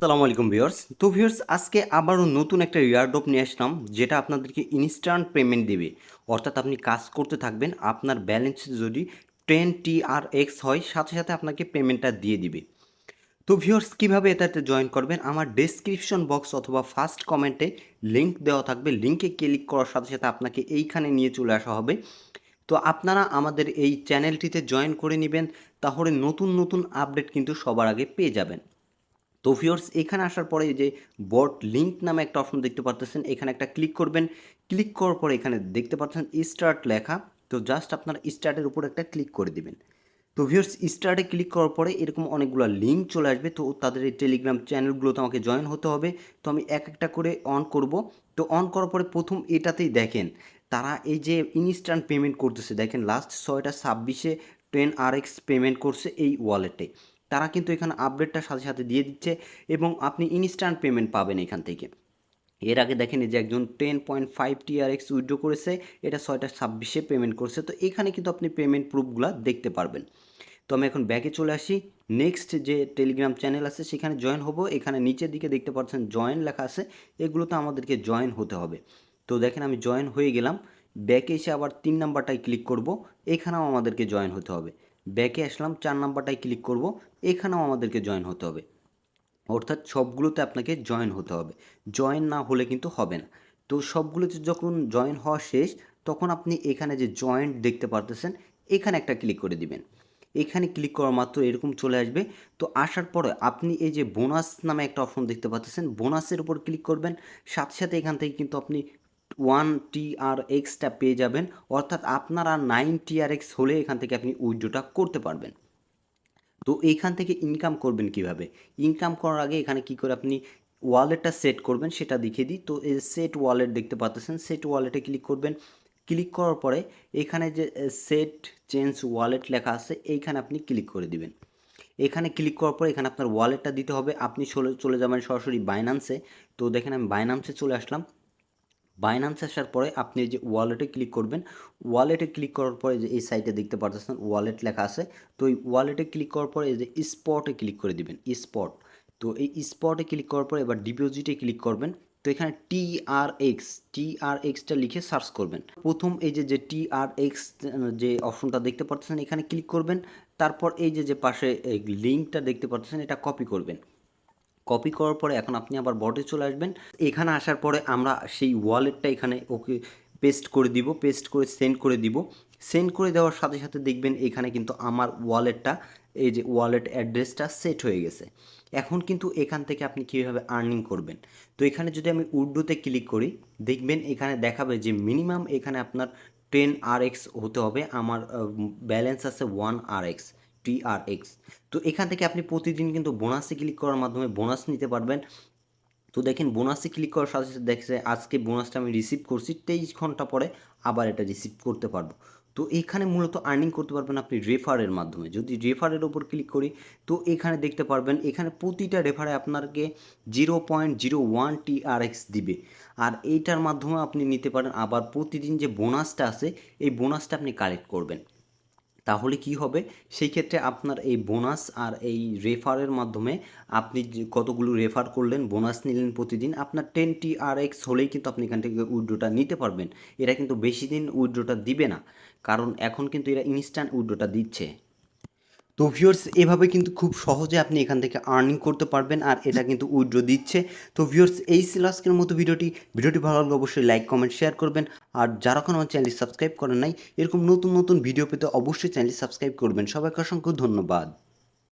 আসসালামু আলাইকুম ভিউয়ার্স। তো ভিউয়ার্স, আজকে আবারও নতুন একটা ইয়ারড্রপ নিয়ে আসলাম, যেটা আপনাদেরকে ইনস্ট্যান্ট পেমেন্ট দেবে। অর্থাৎ আপনি কাজ করতে থাকবেন, আপনার ব্যালেন্স যদি টেন টি আর এক্স হয়, সাথে সাথে আপনাকে পেমেন্টটা দিয়ে দিবে। তো ভিউয়ার্স, কীভাবে এটাতে জয়েন করবেন? আমার ডেসক্রিপশন বক্স অথবা ফার্স্ট কমেন্টে লিঙ্ক দেওয়া থাকবে। লিঙ্কে ক্লিক করার সাথে সাথে আপনাকে এইখানে নিয়ে চলে আসা হবে। তো আপনারা আমাদের এই চ্যানেলটিতে জয়েন করে নেবেন, তাহলে নতুন নতুন আপডেট কিন্তু সবার আগে পেয়ে যাবেন। তো ভিউয়ার্স, এখানে আসার পরে যে বট লিঙ্ক নামে একটা অপশন দেখতে পারতেছেন, এখানে একটা ক্লিক করবেন। ক্লিক করার পরে এখানে দেখতে পাচ্ছেন স্টার্ট লেখা। তো জাস্ট আপনারা স্টার্টের উপর একটা ক্লিক করে দিবেন। তো ভিউয়ার্স, স্টার্টে ক্লিক করার পরে এরকম অনেকগুলো লিঙ্ক চলে আসবে। তো তাদের এই টেলিগ্রাম চ্যানেলগুলোতে আমাকে জয়েন হতে হবে। তো আমি এক একটা করে অন করব। তো অন করার পরে প্রথম এটাতেই দেখেন, তারা এই যে ইনস্ট্যান্ট পেমেন্ট করতেছে। দেখেন লাস্ট ছয়টা ছাব্বিশে টেন আর এক্স পেমেন্ট করছে এই ওয়ালেটে তারা কিন্তু এখানে আপডেটটার সাথে সাথে দিয়ে দিচ্ছে এবং আপনি ইনস্ট্যান্ট পেমেন্ট পাবেন এখান থেকে। এর আগে দেখেন যে একজন ten point five TRX withdraw করেছে, এটা ছয়টা ছাব্বিশে পেমেন্ট করছে, তো এখানে কিন্তু আপনি পেমেন্ট প্রুফগুলো দেখতে পারবেন। তো আমি এখন ব্যাকে চলে আসি। নেক্সট যে টেলিগ্রাম চ্যানেল আছে, সেখানে জয়েন হব। এখানে নিচের দিকে দেখতে পাচ্ছেন জয়েন লেখা আছে, এগুলোতে আমাদেরকে জয়েন হতে হবে। তো দেখেন আমি জয়েন হয়ে গেলাম। ব্যাকে এসে আবার তিন নাম্বারটায় ক্লিক করব, এখানেও আমাদেরকে জয়েন হতে হবে। ব্যাকে আসলাম, চার নাম্বারটায় ক্লিক করব, এখানেও আমাদেরকে জয়েন হতে হবে। অর্থাৎ সবগুলোতে আপনাকে জয়েন হতে হবে। জয়েন না হলে কিন্তু হবে না। তো সবগুলোতে যখন জয়েন হওয়া শেষ, তখন আপনি এখানে যে জয়েন্ট দেখতে পারতেছেন, এখানে একটা ক্লিক করে দিবেন। এখানে ক্লিক করা মাত্র এরকম চলে আসবে। তো আসার পরে আপনি এই যে বোনাস নামে একটা অপশন দেখতে পাচ্ছেন বোনাসের উপর ক্লিক করবেন। সাথে সাথে এখান থেকে কিন্তু আপনি ওয়ান টি আর এক্সটা পেয়ে যাবেন। অর্থাৎ আপনার আর নাইন টি আর এক্স হলে এখান থেকে আপনি উইড্রোটা করতে পারবেন। তো এইখান থেকে ইনকাম করবেন কীভাবে? ইনকাম করার আগে এখানে কি করে আপনি ওয়ালেটটা সেট করবেন সেটা দেখিয়ে দিই। তো এই সেট ওয়ালেট দেখতে পাচ্ছেন। সেট ওয়ালেটে ক্লিক করবেন। ক্লিক করার পরে এখানে যে সেট চেঞ্জ ওয়ালেট লেখা আছে, এইখানে আপনি ক্লিক করে দিবেন। এখানে ক্লিক করার পরে এখানে আপনার ওয়ালেটটা দিতে হবে। আপনি চলে চলে যাবেন সরাসরি বাইনান্সে তো দেখেন আমি বাইনান্সে চলে আসলাম। বাইনান্স আসার পরে আপনি যে ওয়ালেটে ক্লিক করবেন ওয়ালেটে ক্লিক করার পরে যে এই সাইটে দেখতে পারতেছেন ওয়ালেট লেখা আছে, তো এই ওয়ালেটে ক্লিক করার পরে এই যে স্পটে ক্লিক করে দিবেন স্পট তো এই স্পটে ক্লিক করার পরে এবার ডিপোজিটে ক্লিক করবেন, তো এখানে T R X T R extra লিখে সার্চ করবেন। প্রথম এই যে যে এক্স যে অপশনটা দেখতে পাচ্ছেন এখানে ক্লিক করবেন, তারপর এই যে যে পাশে লিঙ্কটা দেখতে পাচ্ছেন এটা কপি করবেন। কপি করার পরে এখন আপনি আবার বটে চলে আসবেন। এখানে আসার পরে আমরা সেই ওয়ালেটটা এখানে ওকে পেস্ট করে দিব পেস্ট করে সেন্ড করে দিব। সেন্ড করে দেওয়ার সাথে সাথে দেখবেন এখানে কিন্তু আমার ওয়ালেটটা এই যে ওয়ালেট অ্যাড্রেসটা সেট হয়ে গেছে। এখন কিন্তু এখান থেকে আপনি কীভাবে আর্নিং করবেন? তো এখানে যদি আমি উর্দুতে ক্লিক করি, দেখবেন এখানে দেখাবে যে মিনিমাম এখানে আপনার টেন আর এক্স হতে হবে, আমার ব্যালেন্স আছে ওয়ান আর এক্স টিআরএক্স তো এখান থেকে আপনি প্রতিদিন কিন্তু বোনাসে ক্লিক করার মাধ্যমে বোনাস নিতে পারবেন। তো দেখেন বোনাসে ক্লিক করার সাথে সাথে দেখছে আজকে বোনাসটা আমি রিসিভ করছি, তেইশ ঘণ্টা পরে আবার এটা রিসিভ করতে পারব। তো এখানে মূলত আর্নিং করতে পারবেন আপনি রেফারের মাধ্যমে। যদি রেফারের ওপর ক্লিক করি, তো এখানে দেখতে পারবেন, এখানে প্রতিটা রেফারে আপনাকে zero point zero one TRX দিবে। আর এইটার মাধ্যমে আপনি নিতে পারেন, আবার প্রতিদিন যে বোনাসটা আছে, এই বোনাসটা আপনি কালেক্ট করবেন। তাহলে কি হবে? সেই ক্ষেত্রে আপনার এই বোনাস আর এই রেফারের মাধ্যমে আপনি কতগুলো রেফার করলেন বোনাস নিলেন প্রতিদিন, আপনার টেন টি আর এক্স হলেই কিন্তু আপনি এখান থেকে উইড্রোটা নিতে পারবেন। এরা কিন্তু বেশি দিন উইড্রোটা দিবে না। কারণ এখন কিন্তু এরা ইনস্ট্যান্ট উইড্রোটা দিচ্ছে। তো ভিউয়ার্স এভাবে কিন্তু খুব সহজে আপনি এখান থেকে আর্নিং করতে পারবেন আর এটা কিন্তু উইড্রো দিচ্ছে। তো ভিউয়ার্স এই ছিল আজকের মতো ভিডিওটি। ভিডিওটি ভালো লাগলে অবশ্যই লাইক কমেন্ট শেয়ার করবেন। আর যারা এখন আমার চ্যানেলটি সাবস্ক্রাইব করেন নাই, এরকম নতুন নতুন ভিডিও পেতে অবশ্যই চ্যানেলটি সাবস্ক্রাইব করবেন। সবাইকে অসংখ্য ধন্যবাদ।